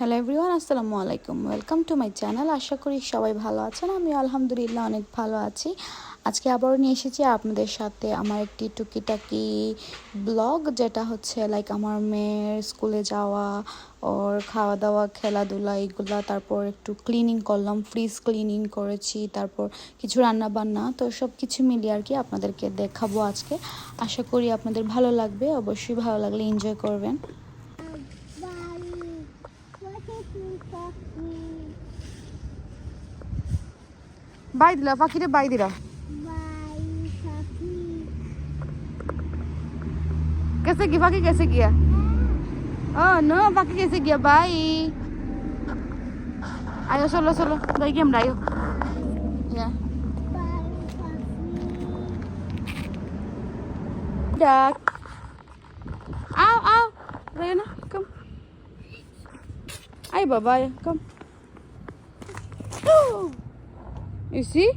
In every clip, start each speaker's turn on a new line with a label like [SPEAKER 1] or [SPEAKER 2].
[SPEAKER 1] Hello everyone আসসালামু আলাইকুম। Welcome to my channel আশা করি সবাই ভালো আছেন। আমি আলহামদুলিল্লাহ অনেক ভালো আছি। আজকে আবারও নিয়ে এসেছি আপনাদের সাথে আমার একটি টুকিটাকি ব্লগ, যেটা হচ্ছে লাইক আমার মেয়ের স্কুলে যাওয়া, ওর খাওয়া দাওয়া খেলাধুলা, এগুলা। তারপর একটু ক্লিনিং করলাম ফ্রিজ ক্লিনিং করেছি, তারপর কিছু রান্না বান্না তো সব কিছু মিলিয়ে আর কি আপনাদেরকে দেখাবো আজকে। আশা করি আপনাদের ভালো লাগবে। অবশ্যই ভালো লাগলে এনজয় করবেন। বাই দিলা পাখিরে বাই দিলা कैसे की बाकी कैसे किया ओह नो बाकी कैसे किया बाय आयो चलो चलो भाई गेम आयो या duck ow ow Rena come ay baba come You see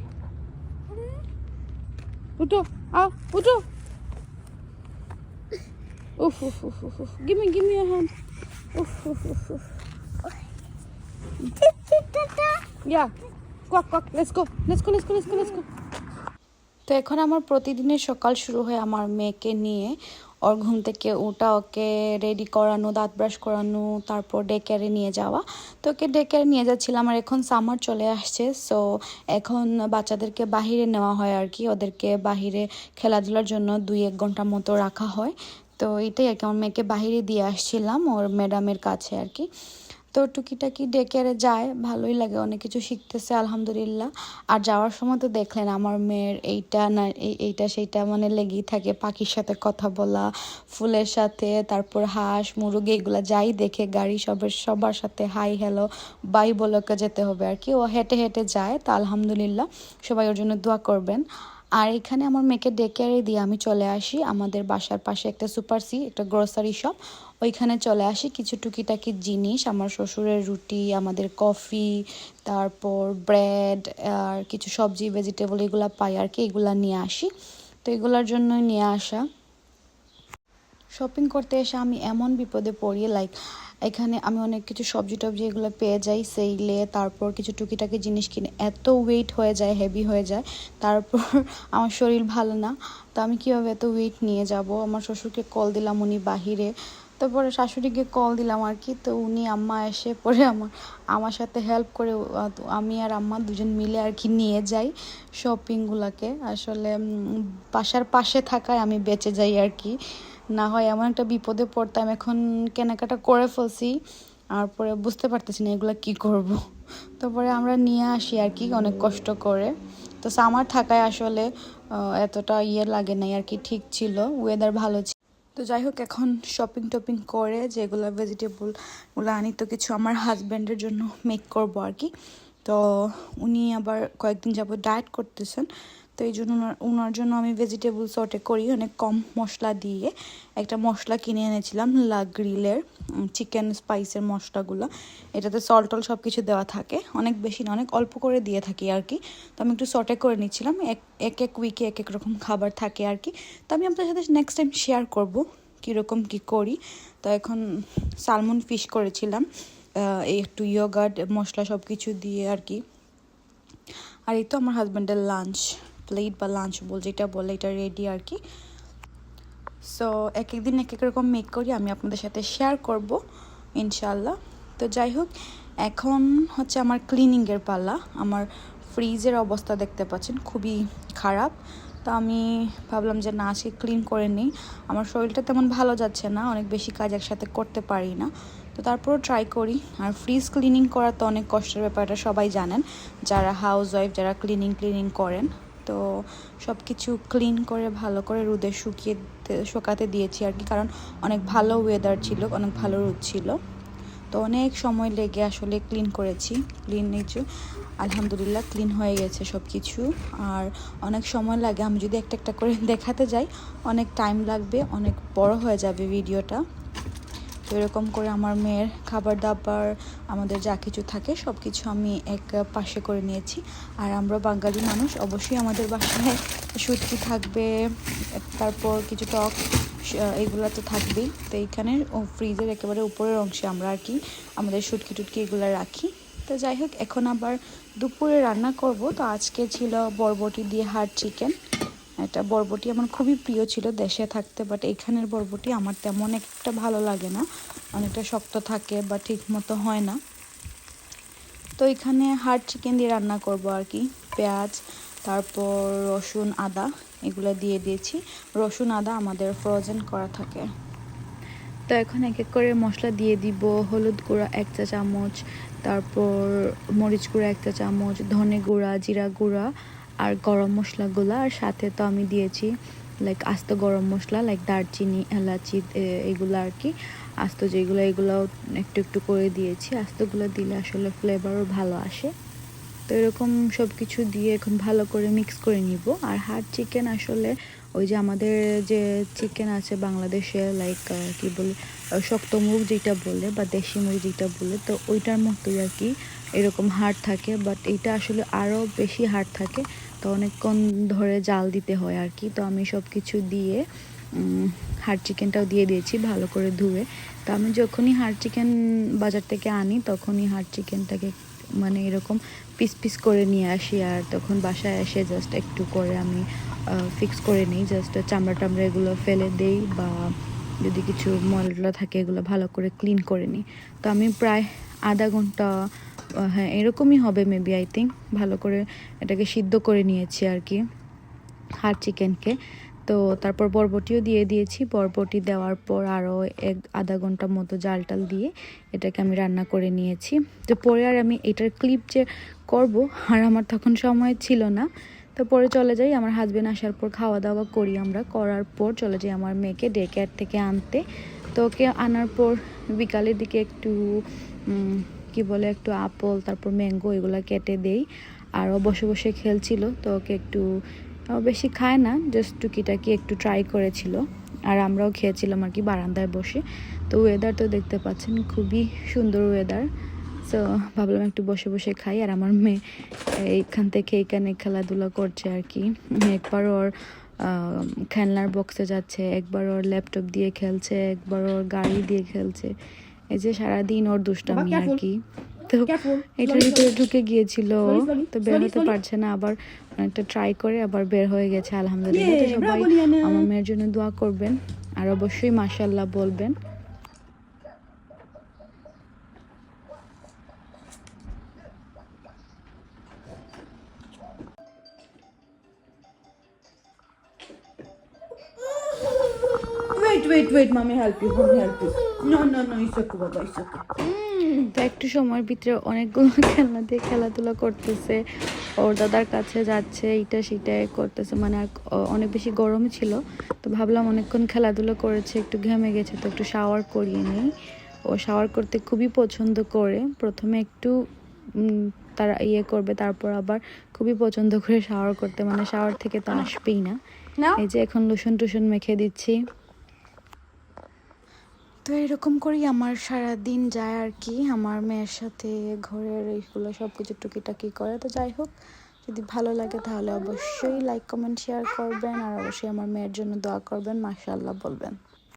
[SPEAKER 1] uto ow ah, uto Oof, oof, oof, oof, oof. Give me, give me your hand. Oof, oof, oof, oof. Yeah. Quack, quack. Let's go. Let's go, let's go, let's go, let's go. তো এখন আমার প্রতিদিনের সকাল শুরু হয় আমার মেয়েকে নিয়ে। ওর ঘুম থেকে ওটা ওকে রেডি করানো, দাঁত ব্রাশ করানো, তারপর ডে কেয়ারে নিয়ে যাওয়া। তো ওকে ডে কেয়ারে নিয়ে যাচ্ছিলাম আর এখন সামার চলে আসছে। সো এখন বাচ্চাদেরকে বাহিরে নেওয়া হয় আর কি। ওদেরকে বাহিরে খেলাধুলার জন্য দুই এক ঘণ্টা মতো রাখা হয়। তো এটাই আর কি, আমার মেয়েকে বাহিরে দিয়ে আসছিলাম ওর ম্যাডামের কাছে আর কি। তো টুকিটাকি ডেকেয়ারে যায়, ভালোই লাগে, অনেক কিছু শিখতেছে, আলহামদুলিল্লাহ। আর যাওয়ার সময় তো দেখলেন আমার মেয়ের এইটা না, এই, এইটা সেইটা মানে লেগেই থাকে, পাখির সাথে কথা বলা, ফুলের সাথে, তারপর হাঁস, মুরগি, এগুলো যাই দেখে, গাড়ি সবের সবার সাথে, হাই হ্যালো বাই বলকে যেতে হবে। আর কি, ও হেঁটে হেঁটে যায়, তা আলহামদুলিল্লাহ, সবাই ওর জন্য দোয়া করবেন। আর এখানে আমার মেয়েকে ডেকে দিয়ে আমি চলে আসি। আমাদের বাসার পাশে একটা সুপার সি একটা গ্রোসারি শপ ওইখানে চলে আসি। কিছু টুকিটাকি জিনিস, আমার শ্বশুরের রুটি, আমাদের কফি তারপর ব্রেড আর কিছু সবজি ভেজিটেবল এগুলো পাই আর কি, এগুলা নিয়ে আসি। তো এগুলার জন্যই নিয়ে আসা। শপিং করতে এসে আমি এমন বিপদে পড়ি লাইক এখানে আমি অনেক কিছু সবজি টবজি এগুলো পেয়ে যাই সেইলে তারপর কিছু টুকিটাকি জিনিস কিনে, এত ওয়েট হয়ে যায় হেভি হয়ে যায়, তারপর আমার শরীর ভালো না, তো আমি কীভাবে এত ওয়েট নিয়ে যাব? আমার শ্বশুরকে কল দিলাম, উনি বাহিরে, তারপরে শাশুড়িকে কল দিলাম আর কি, তো উনি আম্মা এসে পরে আমার আমার সাথে হেল্প করে, আমি আর আম্মা দুজন মিলে আর কি নিয়ে যাই শপিংগুলোকে আসলে বাসার পাশে থাকায় আমি বেঁচে যাই আর কি। না হয় এমন একটা বিপদে পড়তাম, এখন কেনাকাটা করে ফেলছি আর পরে বুঝতে পারতেছি না এগুলো কী করব। তারপরে আমরা নিয়ে আসি আর কি, অনেক কষ্ট করে। তো সামার থাকায় আসলে এতটা ইয়ে লাগে নাই আর কি, ঠিক ছিল ওয়েদার ভালো ছিল। তো যাই হোক, এখন শপিং টপিং করে যেগুলো ভেজিটেবলগুলো আনি, তো কিছু আমার হাজব্যান্ডের জন্য মেক করব আর কি। তো উনি আবার কয়েকদিন যাব ডায়েট করতেছেন তো এই জন্য ওনার জন্য আমি ভেজিটেবল সর্টে করি। অনেক কম মশলা দিয়ে একটা মশলা কিনে এনেছিলাম লা গ্রিলের চিকেন স্পাইসের মশলাগুলো। এটাতে সল্ট টল সব কিছু দেওয়া থাকে। অনেক বেশি না, অনেক অল্প করে দিয়ে থাকি আর কি। তো আমি একটু সর্টে করে নিচ্ছিলাম। এক এক উইকে এক এক রকম খাবার থাকে আর কি। তো আমি আপনার সাথে নেক্সট টাইম শেয়ার করব কীরকম কী করি। তো এখন সালমন ফিশ করেছিলাম একটু ইয়োগার্ড মশলা সব কিছু দিয়ে আর কি। আর এই তো আমার হাজব্যান্ডের লাঞ্চ প্লেট বা লাঞ্চ বল যেটা বলে, এটা রেডি আর কি। সো এক একদিন এক এক রকম মেক করি, আমি আপনাদের সাথে শেয়ার করব ইনশাল্লাহ তো যাই হোক, এখন হচ্ছে আমার ক্লিনিংয়ের পালা। আমার ফ্রিজের অবস্থা দেখতে পাচ্ছেন, খুবই খারাপ। তো আমি ভাবলাম যে না, আজকে ক্লিন করে নিই। আমার শরীরটা তেমন ভালো যাচ্ছে না, অনেক বেশি কাজ একসাথে করতে পারি না। তো তারপরও ট্রাই করি। আর ফ্রিজ ক্লিনিং করা তো অনেক কষ্টের ব্যাপারটা সবাই জানেন। যারা হাউস ওয়াইফ যারা ক্লিনিং ক্লিনিং করেন। তো সব কিছু ক্লিন করে, ভালো করে রোদে শুকিয়ে শুকাতে দিয়েছি আর কি। কারণ অনেক ভালো ওয়েদার ছিল, অনেক ভালো রোদ ছিল। তো অনেক সময় লেগে আসলে ক্লিন করেছি। ক্লিন নিচু আলহামদুলিল্লাহ ক্লিন হয়ে গেছে সব কিছু আর অনেক সময় লাগে, আমি যদি একটা একটা করে দেখাতে যাই, অনেক টাইম লাগবে, অনেক বড় হয়ে যাবে ভিডিওটা এরকম করে আমার মেয়ের খাবার দাবার, আমাদের যা কিছু থাকে সব কিছু আমি এক পাশে করে নিয়েছি। আর আমরা বাঙালি মানুষ, অবশ্যই আমাদের বাসায় সুটকি থাকবে, তারপর কিছু টক এগুলো তো থাকবেই। তো এইখানে ফ্রিজের একেবারে উপরের অংশে আমরা আর কি আমাদের সুটকি টুটকি এগুলো রাখি। তো যাই হোক, এখন আবার দুপুরে রান্না করব। তো আজকে ছিল বরবটি দিয়ে হার্ড চিকেন। এটা বরবটি আমার খুবই প্রিয় ছিল দেশে থাকতে বাট এখানের বরবটি আমার তেমন একটা ভালো লাগে না। অনেকটা শক্ত থাকে বা ঠিক মতো হয় না। তো এখানে হার্ড চিকেন দিয়ে রান্না করব আর কি। পেঁয়াজ, তারপর রসুন, আদা, এগুলো দিয়ে দিয়েছি। রসুন, আদা আমাদের ফ্রোজেন করা থাকে। তো এখন এক এক করে মশলা দিয়ে দিব। হলুদ গুঁড়া এক চা চামচ, তারপর মরিচ গুঁড়া এক চা চামচ, ধনে গুঁড়া, জিরা গুঁড়া আর গরম মশলাগুলো, আর সাথে তো আমি দিয়েছি লাইক আস্ত গরম মশলা লাইক দারচিনি, এলাচি এগুলো আর কি। আস্ত যেগুলো এগুলো একটু একটু করে দিয়েছি। আস্তগুলো দিলে আসলে ফ্লেভারও ভালো আসে। তো এরকম সব কিছু দিয়ে এখন ভালো করে মিক্স করে নিব। আর হার্ড চিকেন আসলে, ওই যে আমাদের যে চিকেন আছে বাংলাদেশে লাইক কি বলে শক্ত মুখ যেটা বলে বা দেশি মুখ যেটা বলে, তো ওইটার মতোই আর কি এরকম হার্ড থাকে। বাট এইটা আসলে আরও বেশি হার্ড থাকে। তো অনেকক্ষণ ধরে জাল দিতে হয় আর কি। তো আমি সব কিছু দিয়ে হার্ড চিকেনটাও দিয়ে দিয়েছি ভালো করে ধুয়ে। তো আমি যখনই হার্ড চিকেন বাজার থেকে আনি, তখনই হার্ড চিকেনটাকে মানে এরকম পিস পিস করে নিয়ে আসি আর তখন বাসায় এসে জাস্ট একটু করে আমি ফিক্স করে নিই। জাস্ট চামড়া টামড়া এগুলো ফেলে দেই বা যদি কিছু ময়লা থাকে এগুলো ভালো করে ক্লিন করে নিই। তো আমি প্রায় আধা ঘণ্টা হ্যাঁ এরকমই হবে মেবি আই থিঙ্ক ভালো করে এটাকে সিদ্ধ করে নিয়েছি আর কি হার চিকেনকে তো তারপর বরবটিও দিয়ে দিয়েছি। বরবটি দেওয়ার পর আরও এক আধা ঘণ্টার মতো জাল টাল দিয়ে এটাকে আমি রান্না করে নিয়েছি। তো পরে আর আমি এটার ক্লিপ যে করব, আর আমার তখন সময় ছিল না। তো পরে চলে যাই, আমার হাজব্যান্ড আসার পর খাওয়া দাওয়া করি আমরা। করার পর চলে যাই আমার মেয়েকে ডে কেয়ার থেকে আনতে। তো ওকে আনার পর বিকালের দিকে একটু কি বলে একটু আপল, তারপর ম্যাঙ্গো এগুলো কেটে দেই। আর বসে বসে খেলছিল, তো ওকে একটু বেশি খায় না জাস্ট টুকিটাকি একটু ট্রাই করেছিল। আর আমরাও খেয়েছিলাম আর কি বারান্দায় বসে। তো ওয়েদার তো দেখতে পাচ্ছেন, খুবই সুন্দর ওয়েদার সো ভাবলাম একটু বসে বসে খাই, আর আমার মেয়ে এইখান থেকে এইখানে খেলাধুলা করছে আর কি। একবার ওর খেলনার বক্সে যাচ্ছে, একবার ওর ল্যাপটপ দিয়ে খেলছে, একবার ওর গাড়ি দিয়ে খেলছে। এই যে সারাদিন ওর দুষ্টামি আর কি তো এটার ভিতরে ঢুকে গিয়েছিল তো বের হতে পারছে না আবার একটা ট্রাই করে আবার বের হয়ে গেছে আলহামদুলিল্লাহ। তো সবাই আমার মেয়ের জন্য দোয়া করবেন। আর অবশ্যই মাসাল্লাহ বলবেন।
[SPEAKER 2] Wait, wait, mommy, help you, mommy, help you. No, no, no, it's okay, Baba, it's okay.
[SPEAKER 1] তো একটু সময়ের ভিতরে অনেকগুলো খেলনা দিয়ে খেলাধুলা করতেছে। ওর দাদার কাছে যাচ্ছে এইটা সেটা করতেছে। মানে অনেক বেশি গরম ছিল। তো ভাবলাম অনেকক্ষণ খেলাধুলা করেছে একটু ঘেমে গেছে তো একটু শাওয়ার করিয়ে নিই। ও শাওয়ার করতে খুবই পছন্দ করে। প্রথমে একটু তারা ইয়ে করবে তারপর আবার খুবই পছন্দ করে শাওয়ার করতে। মানে শাওয়ার থেকে তো আসবেই না। এই যে এখন লোশন টুসন মেখে দিচ্ছি। তো এরকম করেই আমার সারা দিন যায় আর কি। আমার মেয়ের সাথে ঘরের এইগুলো সব কিছু টুকিটাকি করে। তো যাই হোক, যদি ভালো লাগে তাহলে অবশ্যই লাইক কমেন্ট শেয়ার করবেন। আর অবশ্যই আমার মেয়ের জন্য দোয়া করবেন। মাশাআল্লাহ বলবেন।